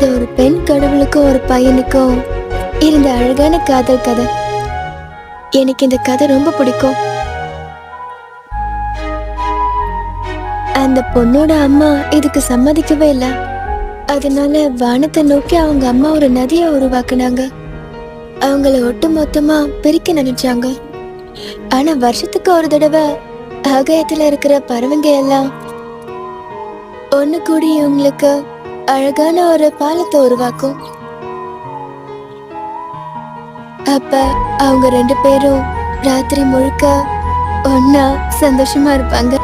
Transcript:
இது ஒரு பெண் கடவுளுக்கும் ஒரு பையனுக்கும் இருந்த அழகான காதல் கதை. எனக்கு இந்த கதை ரொம்ப பிடிக்கும். அந்த பொண்ணோட அம்மா இதுக்கு சம்மதிக்கவே இல்லை. அதனால வானத்தை நோக்கி அவங்க அம்மா ஒரு நதியை உருவாக்குனாங்க. அவங்கள ஒட்டு மொத்தமா பிரிக்க நினைச்சாங்க. ஆனா வருஷத்துக்கு ஒரு தடவை ஆகாயத்துல இருக்கிற பறவைங்க எல்லாம் ஒண்ணு கூடி இவங்களுக்கு அழகான ஒரு பாலத்தை உருவாக்கும். அப்ப அவங்க ரெண்டு பேரும் ராத்திரி முழுக்க ஒன்னா சந்தோஷமா இருப்பாங்க.